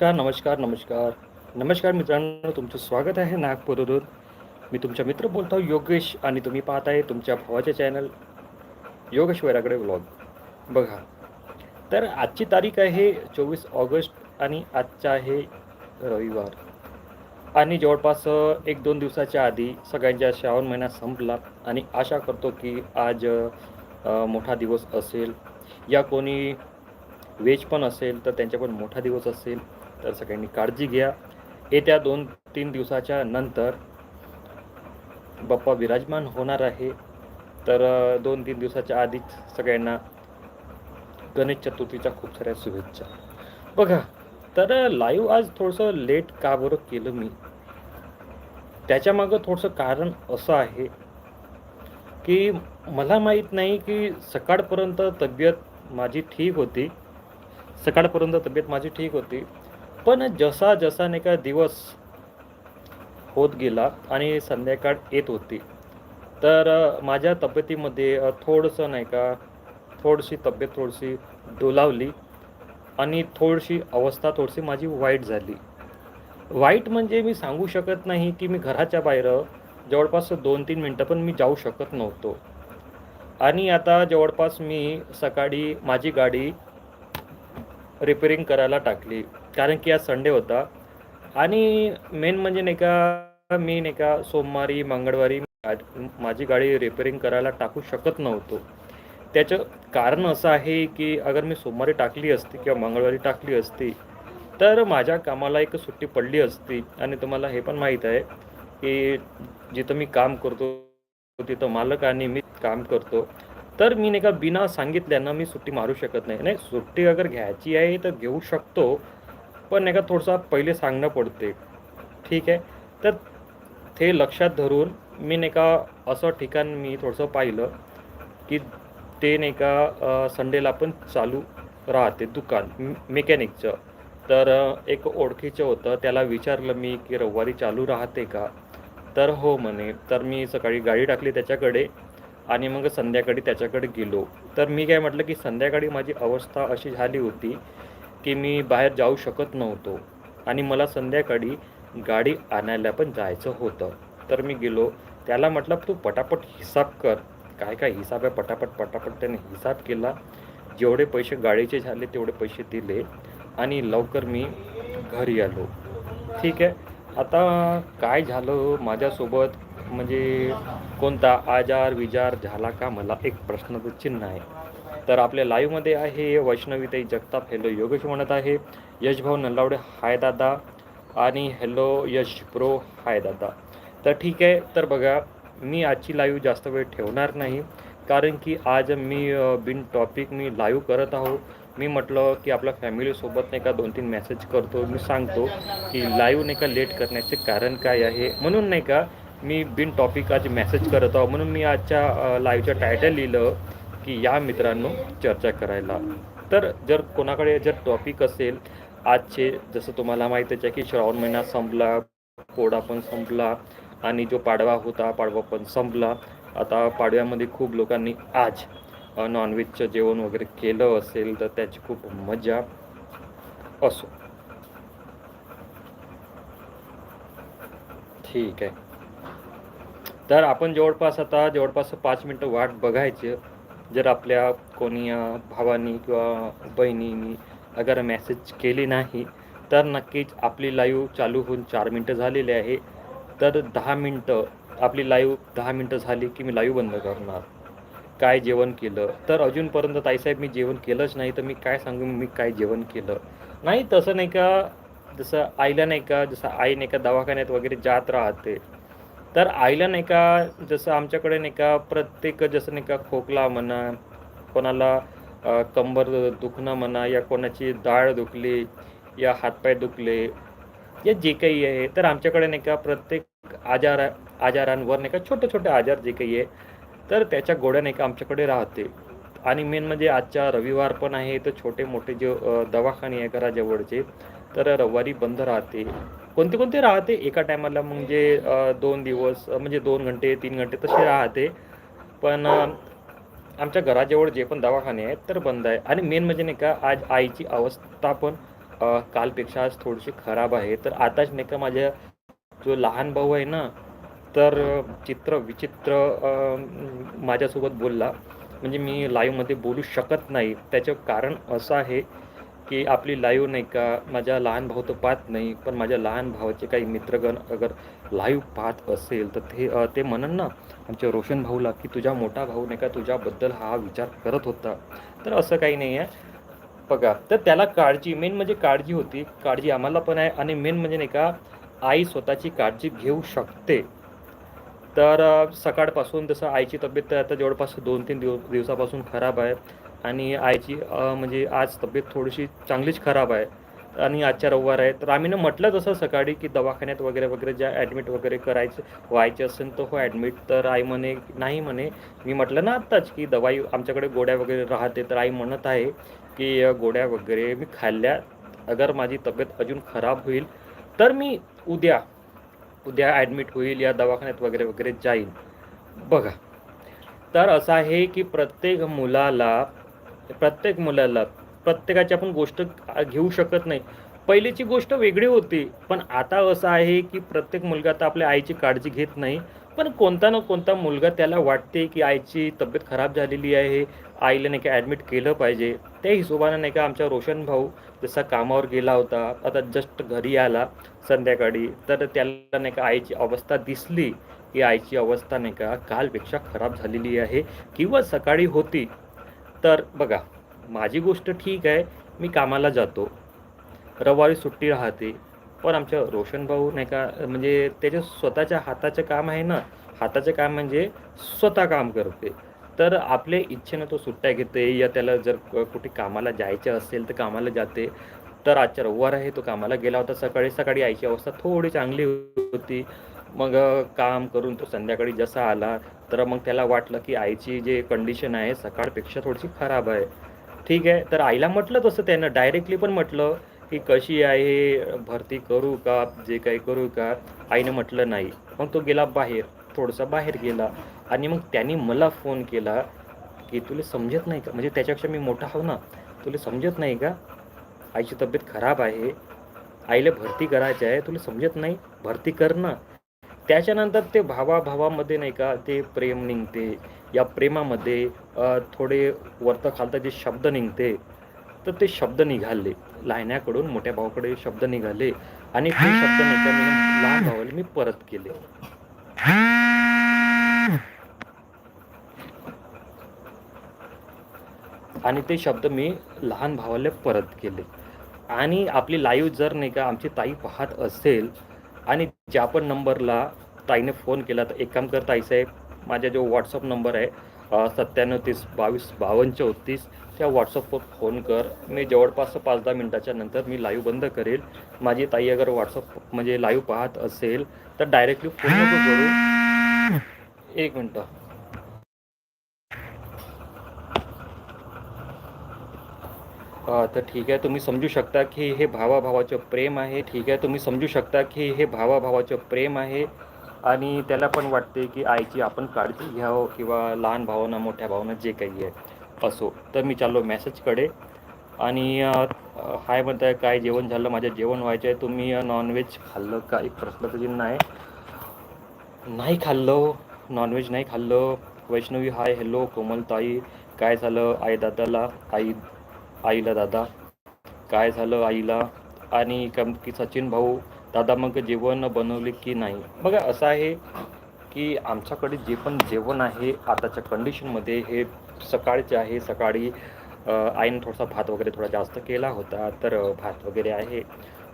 नमस्कार नमस्कार नमस्कार. नमस्कार मित्रांनो तुमचं स्वागत आहे नागपूरवरून. मी तुमचा मित्र बोलतो योगेश आणि तुम्ही पाहत आहे तुमच्या भावाचे चॅनल योगेश वैरागडे ब्लॉग बघा तर आजची तारीख आहे चोवीस ऑगस्ट आणि आजचा आहे रविवार. आणि जवळपास एक दोन दिवसाच्या आधी सगळ्यांच्या श्रावण महिना संपला आणि आशा करतो की आज मोठा दिवस असेल. या कोणी व्हेज पण असेल तर त्यांचा पण मोठा दिवस असेल. तर सगळ्यांनी काळजी घ्या. येत्या दोन तीन दिवसाच्या नंतर बाप्पा विराजमान होणार आहे. तर दोन तीन दिवसाच्या आधीच सगळ्यांना गणेश चतुर्थीच्या खूप साऱ्या शुभेच्छा. बघा तर लाईव्ह आज थोडंसं लेट का बरं केलं मी? त्याच्यामागं थोडंसं कारण असं आहे की मला माहीत नाही की सकाळपर्यंत तब्येत माझी ठीक होती. सकाळपर्यंत तब्येत माझी ठीक होती. पण जसा जसा नाही का दिवस होत गेला आणि संध्याकाळ येत होती तर माझ्या तब्येतीमध्ये थोडंसं नाही का थोडीशी तब्येत थोडीशी डोलावली आणि थोडीशी अवस्था थोडीशी माझी वाईट झाली. वाईट म्हणजे मी सांगू शकत नाही की मी घराच्या बाहेर जवळपास दोन तीन मिनटं पण मी जाऊ शकत नव्हतो. आणि आता जवळपास मी सकाळी माझी गाडी रिपेरिंग करायला टाकली. कारण की आज संडे होता. आणि मेन म्हणजे नाही का मी नाही का सोमवारी मंगळवारी माझी गाडी रिपेरिंग करायला टाकू शकत नव्हतो. त्याचं कारण असं आहे की अगर मी सोमवारी टाकली असती किंवा मंगळवारी टाकली असती तर माझ्या कामाला एक सुट्टी पडली असती. आणि तुम्हाला हे पण माहीत आहे की जिथं मी काम करतो तिथं मालक आणि मी काम करतो. तर मी नाही का बिना सांगितल्यानं मी सुट्टी मारू शकत नाही. नाही सुट्टी अगर घ्यायची आहे तर घेऊ शकतो. पण नाही का थोडंसं पहिले सांगणं पडते. ठीक आहे? तर ते लक्षात धरून मी नाही का असं ठिकाण मी थोडंसं पाहिलं की ते नाही का संडेला पण चालू राहते दुकान मेकॅनिकचं. तर एक ओळखीचं होतं त्याला विचारलं मी की रविवारी चालू राहते का? तर हो म्हणे तर मी सकाळी गाडी टाकली त्याच्याकडे आणि मग संध्याकाळी त्याच्याकडे गेलो. तर मी काय म्हटलं की संध्याकाळी माझी अवस्था अशी झाली होती की मी बाहेर जाऊ शकत नव्हतो. आणि मला संध्याकाळी गाडी आणायला पण जायचं होतं. तर मी गेलो. त्याला म्हटलं तू पटापट हिसाब कर. काय काय हिसाब आहे? पटापट पटापट. त्याने हिसाब केला. जेवढे पैसे गाडीचे झाले तेवढे पैसे दिले. आणि लवकर मी घरी आलो. ठीक आहे. आता काय झालं माझ्यासोबत? म्हणजे कोणता आजार विजार झाला का? मला एक प्रश्नाचं चिन्ह आहे. तर आपल्या लाईव्हमध्ये आहे वैष्णवीताई जगताप. हॅलो योगेश म्हणत आहे. यशभाऊ नल्लावडे हाय दादा. आणि हॅलो यश प्रो हाय दादा. तर ठीक आहे तर बघा मी आजची लाईव्ह जास्त वेळ ठेवणार नाही कारण की आज मी बिन टॉपिक मी लाईव्ह करत आहो मी म्हटलं की आपल्या फॅमिलीसोबत नाही का दोन तीन मेसेज करतो. मी सांगतो की लाईव्ह नाही का लेट करण्याचे कारण काय आहे? म्हणून नाही का मी बिन टॉपिक आज मेसेज करत आहो म्हणून मी आजच्या लाईव्हचं टायटल लिहिलं. की या मित्रांनो चर्चा करायला. तर जर कोणाकडे जर टॉपिक असेल आजचे जसं तुम्हाला माहितीच आहे की श्रावण महिना संपला पोळा पण संपला आणि जो पाडवा होता पाडवा पण संपला. आता पाडव्यामध्ये खूप लोकांनी आज नॉनव्हेजचं जेवण वगैरे केलं असेल तर त्याची खूप मजा असो. ठीक आहे. तर आपण जवळपास आता जवळपास पाच मिनटं वाट बघायची. जर आपल्या कोणी भावानी किंवा बहिणीनी अगर मेसेज केली नाही तर नक्कीच आपली लाईव्ह चालू होऊन चार मिनटं झालेली आहे. तर दहा मिनटं आपली लाईव्ह दहा मिनटं झाली की मी लाईव्ह बंद करणार. काय जेवण केलं? तर अजूनपर्यंत ताईसाहेब मी जेवण केलंच नाही तर मी काय सांगू? मी काय जेवण केलं? नाही तसं नाही का? जसं आईला नाही का? जसं आई नाही का? दवाखान्यात वगैरे जात राहते. तर आईला नाही का जसं आमच्याकडे नाही का प्रत्येक जसं नाही का खोकला म्हणा कोणाला कंबर दुखणं म्हणा या कोणाची डाळ दुखली या हातपाय दुखले या जे काही आहे तर आमच्याकडे नाही का प्रत्येक आजार आजारांवर नाही का छोटे छोटे आजार जे काही आहे तर त्याच्या गोळ्या नाही का आमच्याकडे राहते. आणि मेन म्हणजे आजच्या रविवार पण आहे तर छोटे मोठे जे दवाखाने आहे घराजवळचे तर रविवारी बंद राहते. कोणते कोणते राहते एका टायमाला म्हणजे दोन दिवस म्हणजे दोन घंटे तीन घंटे तसे राहते. पण आमच्या घराजवळ जे पण दवाखाने आहेत तर बंद आहे. आणि मेन म्हणजे नाही का आज आईची अवस्था पण कालपेक्षा आज थोडीशी खराब आहे. तर आताच नाही का माझ्या जो लहान भाऊ आहे ना तर चित्र विचित्र माझ्यासोबत बोलला. म्हणजे मी लाईव्हमध्ये बोलू शकत नाही. त्याचं कारण असं आहे की आपली लाईव्ह नाही का? माझ्या लहान भाऊ तर पाहत नाही पण माझ्या लहान भावाचे काही मित्रगण अगर लाईव्ह पाहत असेल तर ते ते म्हणन ना आमच्या रोशन भाऊला की तुझा मोठा भाऊ नाही का तुझ्याबद्दल हा विचार करत होता. तर असं काही नाही आहे. बघा तर त्याला काळजी मेन म्हणजे काळजी होती. काळजी आम्हाला पण आहे आणि मेन म्हणजे नाही का आई स्वतःची काळजी घेऊ शकते. तर सकाळपासून जसं आईची तब्येत तर आता जवळपास दोन तीन दिव दिवसापासून खराब आहे. आणि आईची म्हणजे आज तब्येत थोडीशी चांगलीच खराब आहे. आणि आजच्या रविवार आहे. तर आम्ही ना म्हटलं तसं सकाळी की दवाखान्यात वगैरे वगैरे ज्या ॲडमिट वगैरे करायचं व्हायचे असेल तर हो ॲडमिट तर आई म्हणे नाही म्हणे. मी म्हटलं ना आत्ताच की दवाई आमच्याकडे गोड्या वगैरे राहते. तर आई म्हणत आहे की गोड्या वगैरे मी खाल्ल्या. अगर माझी तब्येत अजून खराब होईल तर मी उद्या उद्या ॲडमिट होईल या दवाखान्यात वगैरे वगैरे जाईल बघा. तर असं आहे की प्रत्येक मुलाला प्रत्येक मुलाला प्रत्येकाची आपण गोष्ट घेऊ शकत नाही. पहिलीची गोष्ट वेगळी होती पण आता असं आहे की प्रत्येक मुलगा आता आपल्या आईची काळजी घेत नाही. पण कोणता ना कोणता मुलगा त्याला वाटते की आईची तब्येत खराब झालेली आहे आईला नाही का ॲडमिट केलं पाहिजे. त्या हिशोबानं नाही का आमचा रोशन भाऊ जसा कामावर गेला होता आता जस्ट घरी आला संध्याकाळी तर त्याला नाही का आईची अवस्था दिसली. की आईची अवस्था नाही का कालपेक्षा खराब झालेली आहे किंवा सकाळी होती तर बघा माझी गोष्ट ठीक आहे मी कामाला जातो. रविवारी सुट्टी राहते पण आमच्या रोशन भाऊ नाही का म्हणजे त्याच्या स्वतःच्या हाताचं काम आहे ना हाताचं काम म्हणजे स्वतः काम करते. तर आपले इच्छेनं तो सुट्ट्या घेते या त्याला जर कुठे कामाला जायचं असेल तर कामाला जाते. तर आजच्या रविवार आहे तो कामाला गेला होता सकाळी सकाळी आईची अवस्था थोडी चांगली होती. मग काम करून तो संध्याकाळी जसा आला तर मग त्याला वाटलं की आईची जे कंडिशन आहे सकाळपेक्षा थोडीशी खराब आहे. ठीक आहे तर आईला म्हटलं तसं त्यानं डायरेक्टली पण म्हटलं की कशी आहे भरती करू का जे काही करू का? आईने म्हटलं नाही. मग तो गेला बाहेर थोडासा बाहेर गेला आणि मग त्यांनी मला फोन केला की तुला समजत नाही का? म्हणजे त्याच्यापेक्षा मी मोठा हो ना? तुला समजत नाही का? आईची तब्येत खराब आहे. आईला भरती करायची आहे. तुला समजत नाही? भरती कर ना. त्याच्यानंतर ते भावाभावामध्ये नाही का ते प्रेम निघते. या प्रेमामध्ये थोडे वरतं खालतं जे शब्द निघते तर ते शब्द निघाले. लहान्याकडून मोठ्या भावाकडे शब्द निघाले आणि ते शब्द नाही का मी लहान भावाला मी परत केले. आणि ते शब्द मी लहान भावाला परत केले. आणि आपली लाईव्ह जर नाही का आमची ताई पाहत असेल आणि ज्या पण नंबरला ताईने फोन केला तर एक काम कर ताईसाहेब माझा जो व्हॉट्सअप नंबर आहे सत्त्याण्णव तीस बावीस बावन्न चौतीस त्या व्हॉट्सअपवर फोन कर. मी जवळपास पाच दहा मिनटाच्या नंतर मी लाईव्ह बंद करेल. माझी ताई अगर व्हॉट्सअप म्हणजे लाईव्ह पाहत असेल तर डायरेक्टली फोन नको करू. एक मिनटं. तर ठीक आहे तुम्ही समजू शकता की हे भावाभावाचं प्रेम आहे. ठीक आहे तुम्ही समजू शकता की हे भावाभावाचं प्रेम आहे. आणि त्याला पण वाटते की आईची आपण काळजी घ्यावं किंवा लहान भावना मोठ्या भावना जे काही आहे असो. तर मी चाललो मॅसेजकडे. आणि हाय म्हणताय काय जेवण झालं? माझं जेवण व्हायचं आहे तुम्ही नॉनव्हेज खाल्लं का? एक प्रश्नाचं चिन्ह आहे नाही खाल्लं. नॉनव्हेज नाही खाल्लं. वैष्णवी हाय हॅलो कोमलताई. काय झालं? आई दादाला आई आईला दादा काय झालं आईला? आणि कम की सचिन भाऊ दादा मग जेवण बनवले की नाही? बघा असं आहे की आमच्याकडे जे पण जेवण आहे आताच्या कंडिशनमध्ये हे सकाळचे आहे. सकाळी आईनं थोडासा भात वगैरे थोडा जास्त केला होता तर भात वगैरे आहे.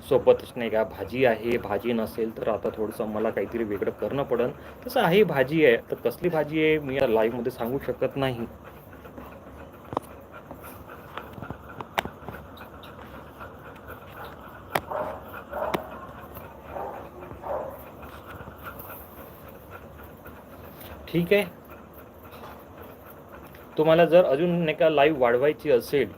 सोबतच नाही का भाजी आहे. भाजी नसेल तर आता थोडंसं मला काहीतरी वेगळं करणं पडेल तसं आहे भाजी आहे. तर कसली भाजी आहे मी लाईव्हमध्ये सांगू शकत नाही. ठीक आहे? तुम्हाला जर अजून नाही का लाईव्ह वाढवायची असेल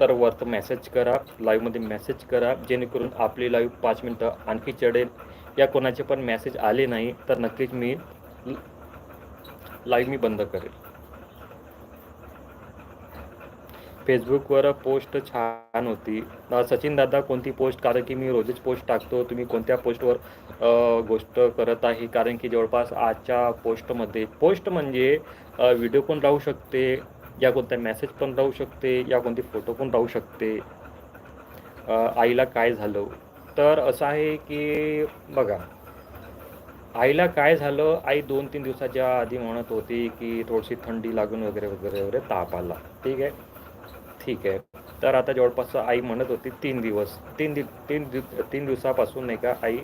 तर वरतं मेसेज करा लाईव्हमध्ये मेसेज करा जेणेकरून आपली लाईव्ह पाच मिनटं आणखी चढेल. या कोणाचे पण मेसेज आले नाही तर नक्कीच मी लाईव्ह मी बंद करेल. फेसबुकवर पोस्ट छान होती. सचिन दादा कोणती पोस्ट? कारण की मी रोजच पोस्ट टाकतो. तुम्ही कोणत्या पोस्टवर गोष्ट करत आहे? कारण की जवळपास आजच्या पोस्टमध्ये पोस्ट म्हणजे व्हिडिओ पण राहू शकते? या कोणत्या मेसेज पण राहू शकते? या कोणती फोटो पण राहू शकते? आईला काय झालं? तर असं आहे की बघा. आईला काय झालं? आई दोन तीन दिवसाच्या आधी म्हणत होती की थोडीशी थंडी लागून वगैरे वगैरे वगैरे ताप आला. ठीक आहे? ठीक आहे. तर आता जवळपास आई म्हणत होती तीन दिवस. तीन दि तीन दिव तीन दिवसापासून नाही का आई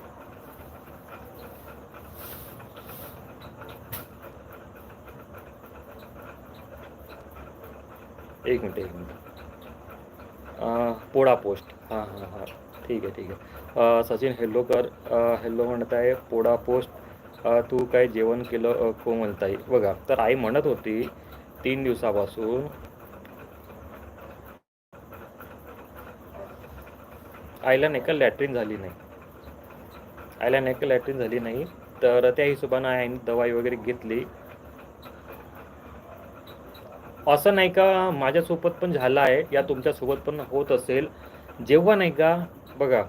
एक मिनिट एक मिनिट. पोळा पोस्ट. हां हां हां. ठीक आहे ठीक आहे. सचिन हेल्लोकर हेल्लो म्हणत आहे पोळा पोस्ट. तू काय जेवण केलं को म्हणताय. बघा तर आई म्हणत होती तीन दिवसापासून आईला नाही का लॅट्रिन झाली नाही. आईला नाही का लॅट्रिन झाली नाही. तर त्या हिशोबानं आईने दवाई वगैरे घेतली. असं नाही का माझ्यासोबत पण झालं आहे. या तुमच्यासोबत पण होत असेल. जेव्हा नाही का बघा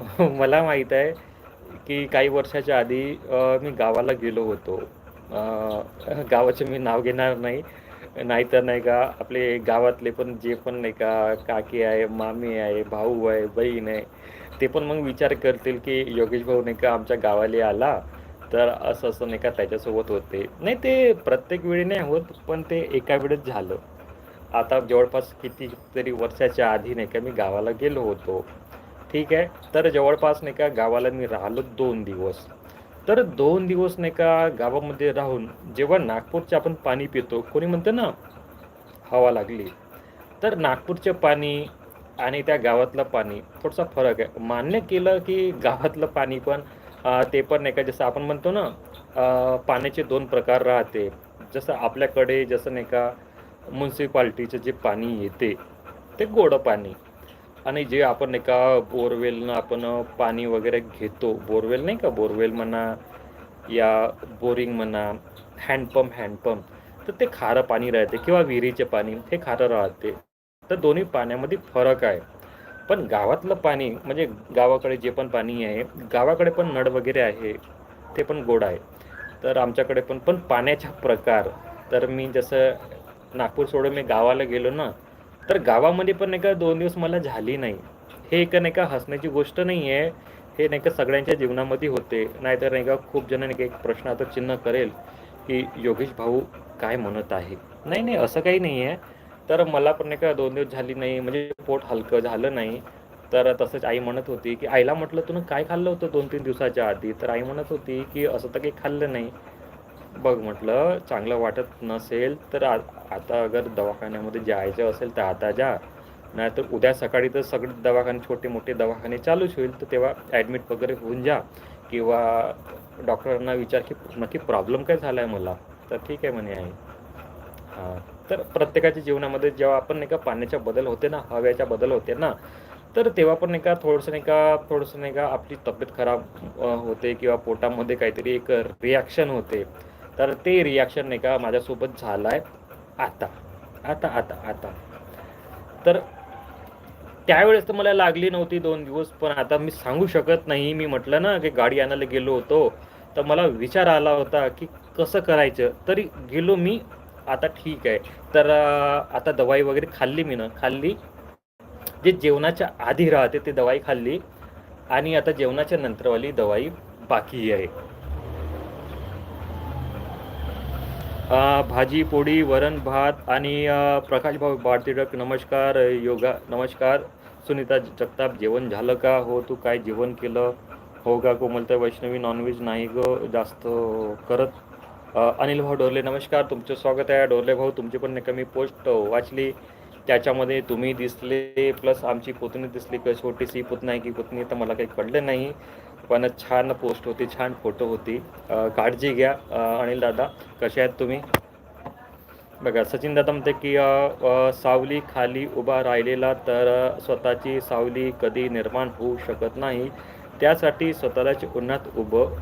मला माहीत आहे की काही वर्षाच्या आधी मी गावाला गेलो होतो. गावाचे मी नाव घेणार नाही. नाहीतर नाही का आपले गावातले पण जे पण नाही का काकी आहे मामी आहे भाऊ आहे बहीण आहे ते पण मग विचार करतील की योगेश भाऊ नाही का आमच्या गावाला आला तर असं असं नाही का त्याच्यासोबत होते. नाही ते प्रत्येक वेळी नाही होत पण ते एका वेळेस झालं. आता जवळपास कितीतरी वर्षाच्या आधी नाही का मी गावाला गेलो होतो. ठीक आहे? तर जवळपास नाही का गावाला मी राहिलो दोन दिवस. तर दोन दिवस नाही का गावामध्ये राहून जेव्हा नागपूरचे आपण पाणी पितो कोणी म्हणतं ना हवा लागली. तर नागपूरचे पाणी आणि त्या गावातलं पाणी थोडासा फरक आहे. मान्य केलं की गावातलं पाणी पण ते पण नाही का जसं आपण म्हणतो ना पाण्याचे दोन प्रकार राहते. जसं आपल्याकडे जसं नाही का म्युन्सिपाल्टीचं जे पाणी येते ते गोडं पाणी. आणि जे आपण नाही का बोरवेलनं आपण पाणी वगैरे घेतो बोरवेल नाही का? बोरवेल म्हणा या बोरिंग म्हणा हँडपंप हँडपंप तर ते खारं पाणी राहते किंवा विहिरीचे पाणी हे खारं राहते. तर दोन्ही पाण्यामध्ये फरक आहे. पण गावातलं पाणी म्हणजे गावाकडे जे पण पाणी आहे गावाकडे पण नळ वगैरे आहे ते पण गोड आहे. तर आमच्याकडे पण पण पाण्याचा प्रकार तर मी जसं नागपूर सोडून मी गावाला गेलो ना तर गावामध्ये पण नाही का दोन दिवस मला झाली नाही. हे एक नाही का हसण्याची गोष्ट नाही आहे हे नाही का सगळ्यांच्या जीवनामध्ये होते. नाहीतर नाही का खूप जण नाही का एक प्रश्न आता चिन्ह करेल की योगेश भाऊ काय म्हणत आहे? नाही नाही असं काही नाही आहे तर मला पण नाही का दोन दिवस झाली नाही. म्हणजे पोट हलकं झालं नाही. तर तसंच आई म्हणत होती की आईला म्हटलं तुनं काय खाल्लं होतं दोन तीन दिवसाच्या आधी? तर आई म्हणत होती की असं तर काही खाल्लं नाही. बघ म्हटलं चांगलं वाटत नसेल तर आता अगर दवाखान्यामध्ये जायचं असेल तर आता जा. नाहीतर उद्या सकाळी तर सगळे दवाखाने छोटे मोठे दवाखाने चालूच होईल तर तेव्हा ॲडमिट वगैरे होऊन जा. किंवा डॉक्टरांना विचार की नक्की प्रॉब्लेम काय झाला आहे मला? तर ठीक आहे म्हणे आहे हां तर प्रत्येकाच्या जीवनामध्ये जेव्हा आपण नाही का पाण्याच्या बदल होते ना हव्याच्या बदल होते ना तर तेव्हा पण नाही का थोडंसं नाही का थोडंसं नाही का आपली तब्येत खराब होते किंवा पोटामध्ये काहीतरी एक रिॲक्शन होते. तर ते रिॲक्शन नाही का माझ्यासोबत झालं आहे आता आता आता आता. तर त्यावेळेस तर मला लागली नव्हती दोन दिवस पण आता मी सांगू शकत नाही. मी म्हटलं ना की गाडी आणायला गेलो होतो तर मला विचार आला होता की कसं करायचं? तरी गेलो मी आता ठीक आहे. तर आता दवाई वगैरे खाल्ली मी ना खाल्ली. जे जेवणाच्या आधी राहते ते दवाई खाल्ली. आणि आता जेवणाच्या नंतरवाली दवाई बाकी आहे. भाजी पोळी वरण भात आणि प्रकाश भाऊ भारतीडक नमस्कार योगा नमस्कार. सुनीता जगताप जेवण झालं का? हो तू काय जेवण केलं? हो का कोमलता वैष्णवी नॉनव्हेज नाही ग जास्त करत. अनिल भाऊ डोरले नमस्कार. तुमचं स्वागत आहे. डोरले भाऊ तुमची पण नाही पोस्ट वाचली. त्याच्यामध्ये तुम्ही दिसले प्लस आमची पुतणी दिसली का छोटीशी पुतणी आहे की पुतणी तर मला काही कळलं नाही. पण छान पोस्ट होती छान फोटो होती. काळजी घ्या अनिल दादा. कसे आहेत तुम्ही? बघा सचिन दादा म्हणते की सावली खाली उभा राहिलेला तर स्वतःची सावली कधी निर्माण होऊ शकत नाही. त्यासाठी स्वतःलाच उन्हात उभं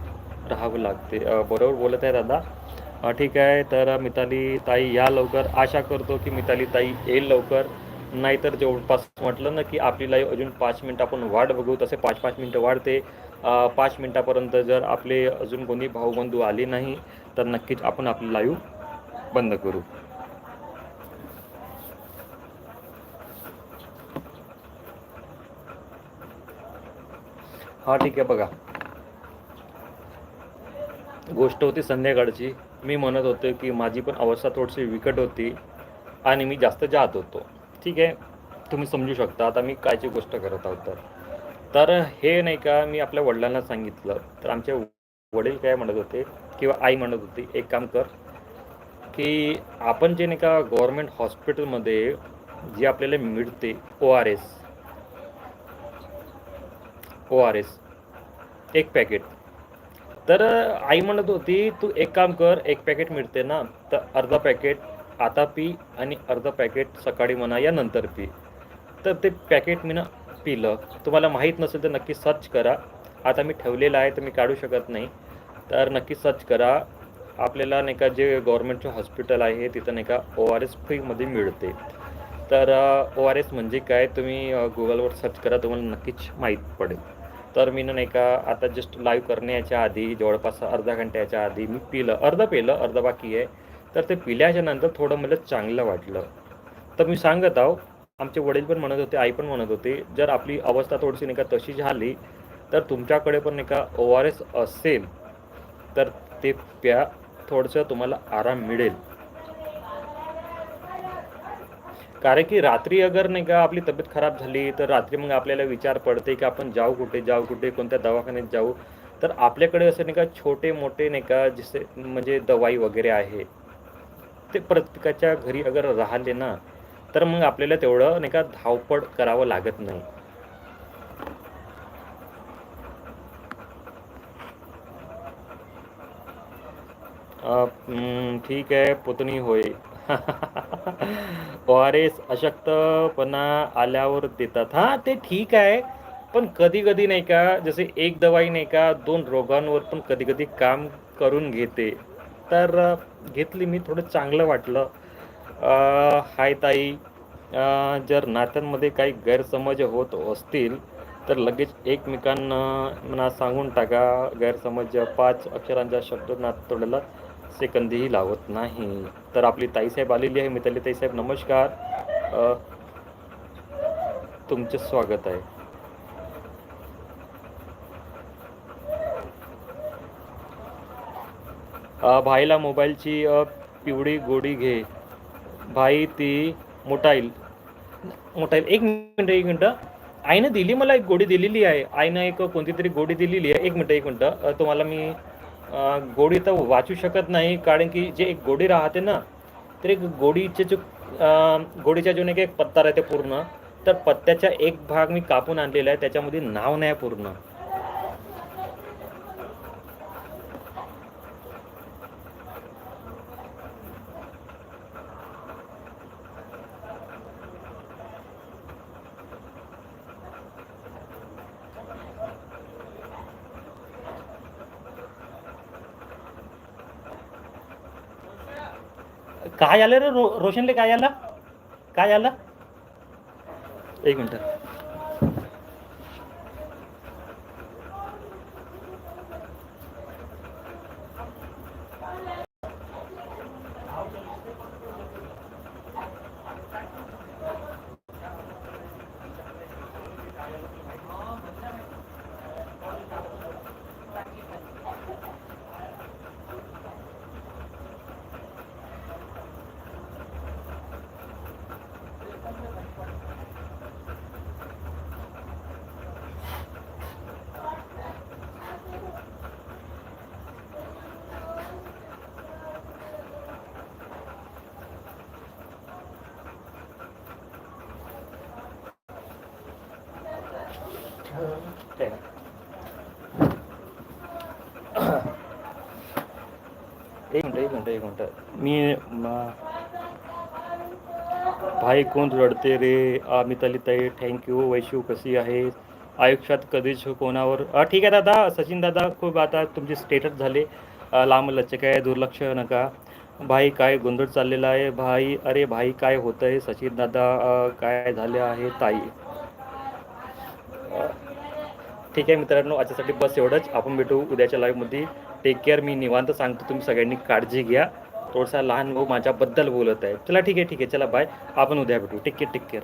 राहावं लागते. बरोबर बोलत आहे दादा? ठीक आहे. तर मिताली ताई या लवकर. आशा करतो की मिताली ताई येईल लवकर. नाहीतर जवळपास म्हटलं ना की आपली लाईव्ह अजून पाच मिनटं आपण वाट बघू. तसे पाच पाच मिनटं वाढते. पाच मिनटापर्यंत जर आपले अजून कोणी भाऊबंधू आले नाही तर नक्कीच आपण आपली लाईव्ह बंद करू. हा ठीक आहे बघा. गोष्ट होती संध्याकाळची. मी म्हणत होतो की माझी पण अवस्था थोडीशी विकट होती आणि मी जास्त जात होतो. ठीक आहे? तुम्ही समजू शकता. आता मी कायची गोष्ट करत आहोत तर. तर हे नाही का मी आपल्या वडिलांना सांगितलं. तर आमचे वडील काय म्हणत होते किंवा आई म्हणत होती एक काम कर की आपण जे नाही का गव्हर्मेंट हॉस्पिटलमध्ये जे आपल्याला मिळते O R S O R S एक पॅकेट तर आई म्हणत होती तू एक काम कर एक पॅकेट मिळते ना तर अर्धा पॅकेट आता पी आणि अर्धा पॅकेट सकाळी म्हणा या नंतर पी. तर ते पॅकेट मी ना पिलं. तुम्हाला माहीत नसेल तर नक्की सर्च करा. आता मी ठेवलेलं आहे तर मी काढू शकत नाही. तर नक्की सर्च करा. आपल्याला नाही का जे गव्हर्मेंटचे हॉस्पिटल आहे तिथं नाही का ओ आर एस फ्रीमध्ये मिळते. तर ओ आर एस म्हणजे काय? तुम्ही गुगलवर सर्च करा तुम्हाला नक्कीच माहीत पडेल. तर मी नाही का आता जस्ट लाईव्ह करण्याच्या आधी जवळपास अर्धा घंट्याच्या आधी मी पिलं. अर्धं पिलं अर्धं बाकी आहे. तर ते पिल्याच्या नंतर थोडं मला चांगलं वाटलं. तर मी सांगत आहो आमचे वडील पण म्हणत होते आई पण म्हणत होते जर आपली अवस्था थोडीशी नाही का तशी झाली तर तुमच्याकडे पण नाही का ओ आर एस असेल तर ते प्या थोडंसं तुम्हाला आराम मिळेल. कारण की रात्री अगर नाही का आपली तब्येत खराब झाली तर रात्री मग आपल्याला विचार पडते की आपण जाऊ कुठे जाऊ कुठे कोणत्या दवाखान्यात जाऊ तर आपल्याकडे असं नाही का छोटे मोठे नाही का जसे म्हणजे दवाई वगैरे आहे ते प्रत्येकाच्या घरी अगर राहिले ना तर मग आपल्याला तेवढं नाही का धावपळ करावं लागत नाही. ठीक आहे पुतणी होय. ओ आर एस अशक्तपणा आल्यावर देतात. हा ते ठीक आहे. पण कधी कधी नाही का जसे एक दवाई नाही का दोन रोगांवर पण कधी कधी काम करून घेते. तर घेतली मी थोडं चांगलं वाटलं. हाय ताई. जर नात्यांमध्ये काही गैरसमज होत असतील तर लगेच एकमेकांना सांगून टाका. गैरसमज पाच अक्षरांच्या शब्द नात तोडायला सेकंदही लावत नाही. तर आपली ताईसाहेब आलेली आहे. मिताली ताईसाहेब नमस्कार. तुमचं तुमचे स्वागत आहे. भाईला मोबाईलची पिवळी गोडी घे. भाई ती मोटाईल. मोटाईल. एक मिनटं एक मिनटं. आईनं दिली मला एक गोडी दिलेली आहे. आईनं एक कोणती तरी गोडी दिलेली आहे. एक मिनटं एक मिनटं. तुम्हाला मी गोडी तर वाचू शकत नाही कारण की जे एक गोडी राहते ना तर एक गोडीचे जो गोडीच्या जो नाही एक पत्ता राहते पूर्ण तर पत्त्याचा एक भाग मी कापून आणलेला आहे. त्याच्यामध्ये नाव नाही आहे पूर्ण. काय आलं रे रो रोशनले काय आलं? काय आलं? एक मिनटं. एक मिनट एक मिनट एक मिनट. मी भाई कोण रडते रे? मिताली ताई थँक्यू वैशिव कशी आहे? आयुष्यात कधीच कोणावर ठीक आहे दादा सचिन दादा खूप आता तुमचे स्टेटस झाले. लांब लचक आहे दुर्लक्ष नका. भाई काय गोंधळ चाललेला आहे? भाई अरे भाई काय होतं आहे सचिन दादा काय झाले आहे? ताई. ठीक आहे मित्रांनो आजच्यासाठी बस एवढंच. आपण भेटू उद्याच्या लाईव्हमध्ये टेक केअर मी निवांत सांगतो तुम्ही सगळ्यांनी काळजी घ्या. थोडासा लहान भाऊ माझ्याबद्दल बोलत आहे. चला ठीक आहे ठीक आहे. चला बाय आपण उद्या भेटू. Take care take care